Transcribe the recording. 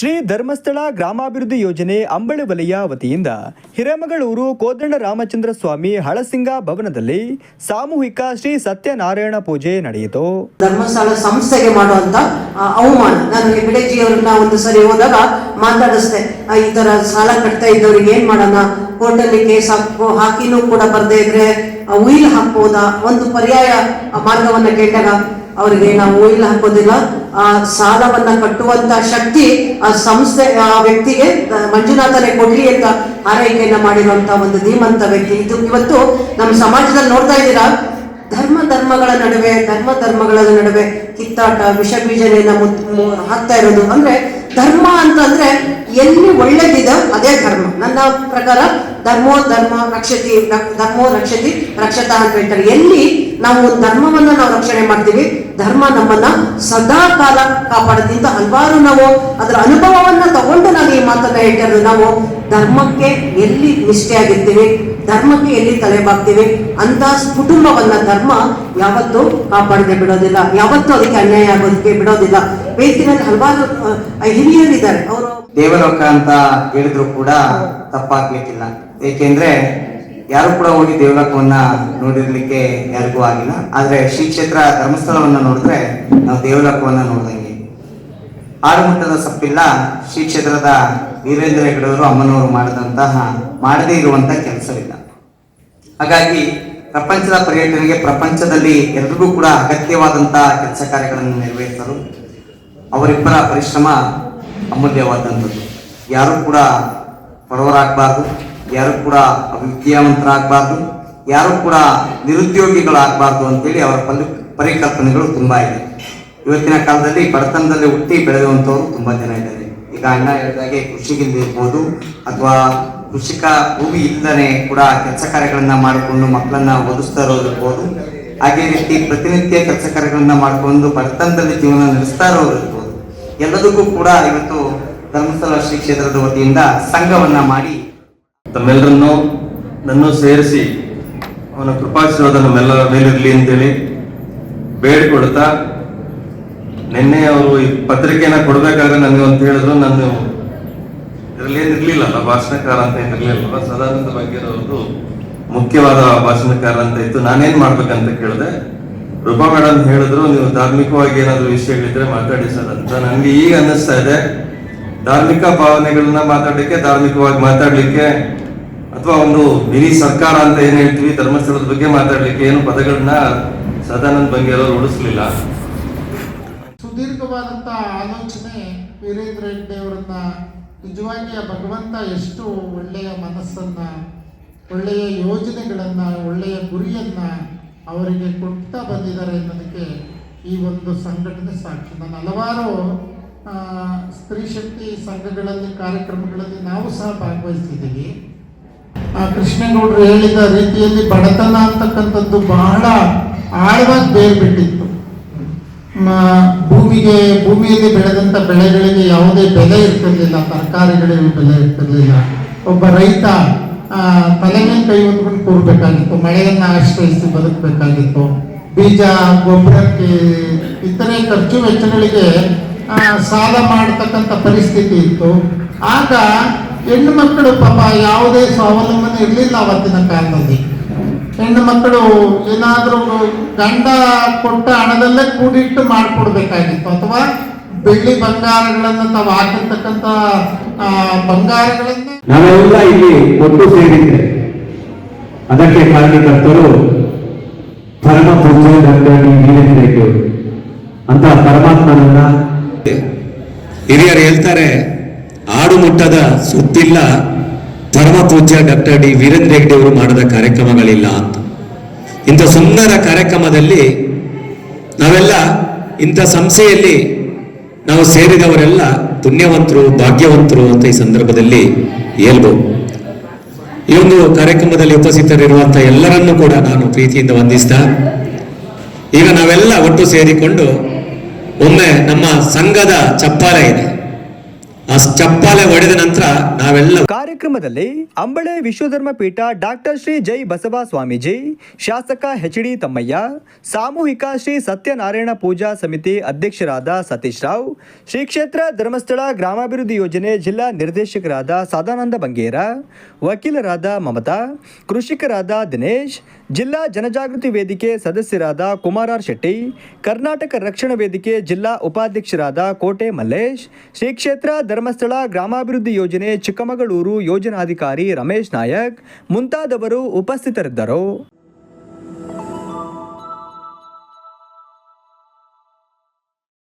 ಶ್ರೀ ಧರ್ಮಸ್ಥಳ ಗ್ರಾಮಾಭಿವೃದ್ಧಿ ಯೋಜನೆ ಅಂಬಳಿ ವಲಯ ವತಿಯಿಂದ ಹಿರೇಮಗಳೂರು ಕೋದಂಡ ರಾಮಚಂದ್ರ ಸ್ವಾಮಿ ಹಳಸಿಂಗ ಭವನದಲ್ಲಿ ಸಾಮೂಹಿಕ ಶ್ರೀ ಸತ್ಯನಾರಾಯಣ ಪೂಜೆ ನಡೆಯಿತು. ಧರ್ಮಸ್ಥಳ ಸಂಸ್ಥೆಗೆ ಮಾಡುವಂತ ಅವಮಾನ. ನಾನು ಹೆಗಡೆಜಿಯವರನ್ನ ಒಂದು ಸರಿ ಹೋದಾಗ ಮಾತಾಡಿಸ್ದೆ ಈ ತರ ಸಾಲ ಕಟ್ತಾ ಇದ್ದವ್ರಿಗೆ ಏನ್ ಮಾಡೋಣ? ಕೋರ್ಟಲ್ಲಿ ಕೇಸ್ ಹಾಕೋ, ಹಾಕಿನೂ ಕೂಡ ಬರ್ದೇ ಇದ್ರೆ ಉಯಿಲ್ ಹಾಕ್ಬೋದಾ? ಒಂದು ಪರ್ಯಾಯ ಮಾರ್ಗವನ್ನ ಕೇಳಿದಾಗ ಅವರಿಗೆ ನಾವು ಓಯಿಲ್ ಹಾಕೋದಿಲ್ಲ. ಆ ಸಾಲವನ್ನ ಕಟ್ಟುವಂತ ಶಕ್ತಿ ಆ ಸಂಸ್ಥೆ, ಆ ವ್ಯಕ್ತಿಗೆ ಮಂಜುನಾಥನೇ ಕೊಡ್ಲಿ ಅಂತ ಆರೈಕೆಯನ್ನ ಮಾಡಿರುವಂತ ಒಂದು ಧೀಮಂತ ವ್ಯಕ್ತಿ. ಇದು ಇವತ್ತು ನಮ್ಮ ಸಮಾಜದಲ್ಲಿ ನೋಡ್ತಾ ಇದ್ದೀರಾ? ಧರ್ಮ ಧರ್ಮಗಳ ನಡುವೆ, ಧರ್ಮ ಧರ್ಮಗಳ ನಡುವೆ ಕಿತ್ತಾಟ, ವಿಷ ಬೀಜನೆಯನ್ನ ಹಾಕ್ತಾ ಇರೋದು. ಅಂದ್ರೆ ಧರ್ಮ ಅಂತಂದ್ರೆ ಎಲ್ಲಿ ಒಳ್ಳೇದಿದೆ ಅದೇ ಧರ್ಮ. ನನ್ನ ಪ್ರಕಾರ ಧರ್ಮೋ ಧರ್ಮ ರಕ್ಷತಿ, ಧರ್ಮೋ ರಕ್ಷತಿ, ರಕ್ಷತಾ ಅಂತ ಹೇಳ್ತಾರೆ. ಎಲ್ಲಿ ನಾವು ಧರ್ಮವನ್ನ ನಾವು ರಕ್ಷಣೆ ಮಾಡ್ತೀವಿ, ಧರ್ಮ ನಮ್ಮನ್ನ ಸದಾ ಕಾಲ ಕಾಪಾಡುತ್ತಿದ್ದ ಹಲವಾರು ನಾವು ಅದರ ಅನುಭವವನ್ನ ತಗೊಂಡು ನಾನು ಈ ಮಾತನ್ನ ಹೇಳ್ತಾ ನಾವು ಧರ್ಮಕ್ಕೆ ಎಲ್ಲಿ ನಿಷ್ಠೆಯಾಗಿರ್ತೀವಿ ಧರ್ಮಕ್ಕೆ ಎಲ್ಲಿ ತಲೆ ಬಾಕ್ತೀವಿ ಅಂತ ಕುಟುಂಬವನ್ನ ಧರ್ಮ ಯಾವತ್ತೂ ಕಾಪಾಡದೆ ಬಿಡೋದಿಲ್ಲ. ಯಾವತ್ತೂ ಅದಕ್ಕೆ ಅನ್ಯಾಯ ಆಗೋದಕ್ಕೆ ಬಿಡೋದಿಲ್ಲ. ವೇದಿಕೆಯಲ್ಲಿ ಹಲವಾರು ಹಿರಿಯರಿದ್ದಾರೆ. ಅವರು ದೇವಲೋಕ ಅಂತ ಹೇಳಿದ್ರು ಕೂಡ ತಪ್ಪಾಗ್ಲಿಕ್ಕಿಲ್ಲ. ಏಕೆಂದ್ರೆ ಯಾರು ಕೂಡ ಹೋಗಿ ದೇವಲೋಕವನ್ನ ನೋಡಿರ್ಲಿಕ್ಕೆ ಯಾರಿಗೂ ಆಗಿಲ್ಲ. ಆದ್ರೆ ಶ್ರೀ ಕ್ಷೇತ್ರ ಧರ್ಮಸ್ಥಳವನ್ನ ನೋಡಿದ್ರೆ ನಾವು ದೇವಲೋಕವನ್ನ ನೋಡ್ದಂಗೆ. ಮಟ್ಟದ ಸಪ್ಪಿಲ್ಲ ಶ್ರೀ ಕ್ಷೇತ್ರದ ವೀರೇಂದ್ರ ಹೆಗಡೆಯವರು ಅಮ್ಮನವರು ಮಾಡಿದಂತಹ ಮಾಡದೇ ಇರುವಂತಹ ಕೆಲಸವಿಲ್ಲ. ಹಾಗಾಗಿ ಪ್ರಪಂಚದ ಪರ್ಯಟನೆಗೆ ಪ್ರಪಂಚದಲ್ಲಿ ಎಲ್ರಿಗೂ ಕೂಡ ಅಗತ್ಯವಾದಂತಹ ಕೆಲಸ ಕಾರ್ಯಗಳನ್ನು ನೆರವೇರಿಸಲು ಅವರಿಬ್ಬರ ಪರಿಶ್ರಮ ಅಮೂಲ್ಯವಾದಂಥದ್ದು. ಯಾರು ಕೂಡ ಬಡವರಾಗಬಾರ್ದು ಯಾರು ಕೂಡ ವಿದ್ಯಾವಂತರಾಗಬಾರ್ದು ಯಾರು ಕೂಡ ನಿರುದ್ಯೋಗಿಗಳಾಗಬಾರ್ದು ಅಂತೇಳಿ ಅವರ ಪಲ್ ಪರಿಕಲ್ಪನೆಗಳು ತುಂಬ ಇದೆ. ಇವತ್ತಿನ ಕಾಲದಲ್ಲಿ ಬಡತನದಲ್ಲಿ ಹುಟ್ಟಿ ಬೆಳೆಯುವಂಥವ್ರು ತುಂಬ ಜನ ಇದ್ದಾರೆ. ಈಗ ಅಣ್ಣ ಹೇಳಿದಾಗೆ ಕೃಷಿಗಿಲ್ದಿರ್ಬೋದು ಅಥವಾ ಕೃಷಿಕ ಭೂಮಿ ಇಲ್ಲದೆ ಕೂಡ ಕೆಲಸ ಕಾರ್ಯಗಳನ್ನ ಮಾಡಿಕೊಂಡು ಮಕ್ಕಳನ್ನ ಓದಿಸ್ತಾ ಇರೋದಿರ್ಬೋದು. ಹಾಗೆ ರೀತಿ ಪ್ರತಿನಿತ್ಯ ಕೆಲಸ ಕಾರ್ಯಗಳನ್ನ ಮಾಡಿಕೊಂಡು ಬಡತನದಲ್ಲಿ ಜೀವನ ನಡೆಸ್ತಾ ಇರೋದಿರ್ಬೋದು. ಎಲ್ಲದಕ್ಕೂ ಕೂಡ ಇವತ್ತು ಧರ್ಮಸ್ಥಳ ಶ್ರೀ ಕ್ಷೇತ್ರದ ವತಿಯಿಂದ ಸಂಘವನ್ನ ಮಾಡಿ ತಮ್ಮೆಲ್ಲರನ್ನು ನನ್ನ ಸೇರಿಸಿ ಅವನ ಕೃಪಾಶೀರ್ವಾದ ನಮ್ಮೆಲ್ಲರ ಮೇಲಿರಲಿ ಅಂತೇಳಿ ಬೇಡಿಕೊಡ್ತಾ ನಿನ್ನೆ ಅವರು ಈ ಪತ್ರಿಕೆನ ಕೊಡ್ಬೇಕಾದ್ರೆ ನನಗೆ ಅಂತ ಹೇಳಿದ್ರು ನಾನು ಇದರಲ್ಲಿ ಅಲ್ಲ? ಭಾಷಣಕಾರ ಅಂತ ಇರಲಿಲ್ಲ ಸದಾನಂದ ಭಾಗ್ಯರವ್ರದ್ದು ಮುಖ್ಯವಾದ ಭಾಷಣಕಾರ ಅಂತ ಇತ್ತು. ನಾನೇನ್ ಮಾಡ್ಬೇಕಂತ ಕೇಳಿದೆ ರೂಪಾ ಮೇಡಮ್ ಹೇಳಿದ್ರು, ನೀವು ಧಾರ್ಮಿಕವಾಗಿ ಏನಾದ್ರು ವಿಷಯಗಳಿದ್ರೆ ಮಾತಾಡಿ ಸರ್ ಅಂತ ನನಗೆ ಈಗ ಅನ್ನಿಸ್ತಾ ಇದೆ. ಧಾರ್ಮಿಕ ಭಾವನೆಗಳನ್ನ ಮಾತಾಡ್ಲಿಕ್ಕೆ, ಧಾರ್ಮಿಕವಾಗಿ ಮಾತಾಡ್ಲಿಕ್ಕೆ, ಅಥವಾ ಒಂದು ಮಿನಿ ಸರ್ಕಾರ ಅಂತ ಏನ್ ಹೇಳ್ತೀವಿ, ಧರ್ಮಸ್ಥಳದ ಬಗ್ಗೆ ಮಾತಾಡ್ಲಿಕ್ಕೆ ಏನು ಪದಗಳನ್ನ ಸದಾನಂದ ಬಂಗೇರವ್ರು ಉಳಿಸ್ಲಿಲ್ಲ. ಸುದೀರ್ಘವಾದಂತಹ ಆಲೋಚನೆ ವೀರೇಂದ್ರ ಹೆಗ್ಡೆ ಅವರನ್ನ ನಿಜವಾಗಿ ಆ ಭಗವಂತ ಎಷ್ಟು ಒಳ್ಳೆಯ ಮನಸ್ಸನ್ನ, ಒಳ್ಳೆಯ ಯೋಜನೆಗಳನ್ನು, ಒಳ್ಳೆಯ ಗುರಿಯನ್ನು ಅವರಿಗೆ ಕೊಡ್ತಾ ಬಂದಿದ್ದಾರೆ ಅನ್ನೋದಕ್ಕೆ ಈ ಒಂದು ಸಂಘಟನೆ ಸಾಕ್ಷಿ. ನಾನು ಹಲವಾರು ಸ್ತ್ರೀ ಶಕ್ತಿ ಸಂಘಗಳಲ್ಲಿ, ಕಾರ್ಯಕ್ರಮಗಳಲ್ಲಿ ನಾವು ಸಹ ಭಾಗವಹಿಸಿದ್ದೀವಿ. ಆ ಕೃಷ್ಣೇಗೌಡರು ಹೇಳಿದ ರೀತಿಯಲ್ಲಿ ಬಡತನ ಅಂತಕ್ಕಂಥದ್ದು ಬಹಳ ಆಳವಾಗಿ ಬೇರ್ ಬಿಟ್ಟಿತ್ತು ಮ- ಭೂಮಿಗೆ, ಭೂಮಿಯಲ್ಲಿ ಬೆಳೆದಂತ ಬೆಳೆಗಳಿಗೆ ಯಾವುದೇ ಬೆಲೆ ಇರ್ತಿರ್ಲಿಲ್ಲ, ತರಕಾರಿಗಳಿಗೆ ಬೆಲೆ ಇರ್ತಿರ್ಲಿಲ್ಲ. ಒಬ್ಬ ರೈತ ತಲೆ ಮೇಲೆ ಕೈ ಹೊತ್ಕೊಂಡು ಕೂರ್ಬೇಕಾಗಿತ್ತು, ಮಳೆಯನ್ನ ಆಶ್ರಯಿಸಿ ಬದುಕಬೇಕಾಗಿತ್ತು. ಬೀಜ, ಗೊಬ್ಬರಕ್ಕೆ, ಇತರೆ ಖರ್ಚು ವೆಚ್ಚಗಳಿಗೆ ಸಾಲ ಮಾಡತಕ್ಕಂಥ ಪರಿಸ್ಥಿತಿ ಇತ್ತು. ಆಗ ಹೆಣ್ಣು ಮಕ್ಕಳು ಪಾಪ ಯಾವುದೇ ಸ್ವಾವಲಂಬನೆ ಇರಲಿಲ್ಲ ಅವತ್ತಿನ ಕಾಲದಲ್ಲಿ. ಹೆಣ್ಣು ಮಕ್ಕಳು ಏನಾದರೂ ಗಂಡ ಕೊಟ್ಟ ಹಣದಲ್ಲೇ ಕೂಡಿಟ್ಟು ಮಾಡಿಕೊಡ್ಬೇಕಾಗಿತ್ತು. ಅಥವಾ ಬೆಳ್ಳಿ ಬಂಗಾರಗಳನ್ನು ತಾವು ಹಾಕಿರ್ತಕ್ಕಂಥ ಬಂಗಾರಗಳನ್ನ ನಾವೆಲ್ಲ ಇಲ್ಲಿ ಒಟ್ಟು ಸೇರಿದ್ರೆ ಅದಕ್ಕೆ ಕಾರಣಕರ್ತರು ಪರಮ ಪೂಜೆ ಡಾಕ್ಟರ್ ವೀರೇಂದ್ರ ಅವರು ಅಂತ ಪರಮಾತ್ಮನನ್ನ ಹಿರಿಯರು ಹೇಳ್ತಾರೆ ಆಡು ಮುಟ್ಟದ ಸುತ್ತಿಲ್ಲ ಪರಮ ಪೂಜ್ಯ ಡಾಕ್ಟರ್ ಡಿ ವೀರೇಂದ್ರ ಹೆಗ್ಡೆ ಅವರು ಮಾಡಿದ ಕಾರ್ಯಕ್ರಮಗಳಿಲ್ಲ ಅಂತ. ಇಂಥ ಸುಂದರ ಕಾರ್ಯಕ್ರಮದಲ್ಲಿ ನಾವೆಲ್ಲ ಇಂಥ ಸಂಸ್ಥೆಯಲ್ಲಿ ನಾವು ಸೇರಿದವರೆಲ್ಲ ಪುಣ್ಯವಂತರು, ಭಾಗ್ಯವಂತರು ಅಂತ ಈ ಸಂದರ್ಭದಲ್ಲಿ ಹೇಳ್ಬೋದು. ಈ ಒಂದು ಕಾರ್ಯಕ್ರಮದಲ್ಲಿ ಉಪಸ್ಥಿತರಿರುವಂತಹ ಎಲ್ಲರನ್ನೂ ಕೂಡ ನಾನು ಪ್ರೀತಿಯಿಂದ ವಂದಿಸ್ತಾ, ಈಗ ನಾವೆಲ್ಲ ಒಟ್ಟು ಸೇರಿಕೊಂಡು ಒಮ್ಮೆ ನಮ್ಮ ಸಂಘದ ಚಪ್ಪಾಳೆ ಇದೆ. ಆ ಚಪ್ಪಾಲೆ ಹೊಡೆದ ನಂತರ ನಾವೆಲ್ಲ ಕಾರ್ಯಕ್ರಮದಲ್ಲಿ ಅಂಬಳೆ ವಿಶ್ವಧರ್ಮ ಪೀಠ ಡಾಕ್ಟರ್ ಶ್ರೀ ಜೈ ಬಸವ ಸ್ವಾಮೀಜಿ, ಶಾಸಕ ಎಚ್ ಡಿ ತಮ್ಮಯ್ಯ, ಸಾಮೂಹಿಕ ಶ್ರೀ ಸತ್ಯನಾರಾಯಣ ಪೂಜಾ ಸಮಿತಿ ಅಧ್ಯಕ್ಷರಾದ ಸತೀಶ್ ರಾವ್, ಶ್ರೀ ಕ್ಷೇತ್ರ ಧರ್ಮಸ್ಥಳ ಗ್ರಾಮಾಭಿವೃದ್ಧಿ ಯೋಜನೆ ಜಿಲ್ಲಾ ನಿರ್ದೇಶಕರಾದ ಸದಾನಂದ ಬಂಗೇರ, ವಕೀಲರಾದ ಮಮತಾ, ಕೃಷಿಕರಾದ ದಿನೇಶ್, ಜಿಲ್ಲಾ ಜನಜಾಗೃತಿ ವೇದಿಕೆ ಸದಸ್ಯರಾದ ಕುಮಾರಾರ್ ಶೆಟ್ಟಿ, ಕರ್ನಾಟಕ ರಕ್ಷಣಾ ವೇದಿಕೆ ಜಿಲ್ಲಾ ಉಪಾಧ್ಯಕ್ಷರಾದ ಕೋಟೆ ಮಲ್ಲೇಶ್, ಶ್ರೀ ಕ್ಷೇತ್ರ ಧರ್ಮಸ್ಥಳ ಗ್ರಾಮಾಭಿವೃದ್ಧಿ ಯೋಜನೆ ಚಿಕ್ಕಮಗಳೂರು ಯೋಜನಾಧಿಕಾರಿ ರಮೇಶ್ ನಾಯಕ್ ಮುಂತಾದವರು ಉಪಸ್ಥಿತರಿದ್ದರು.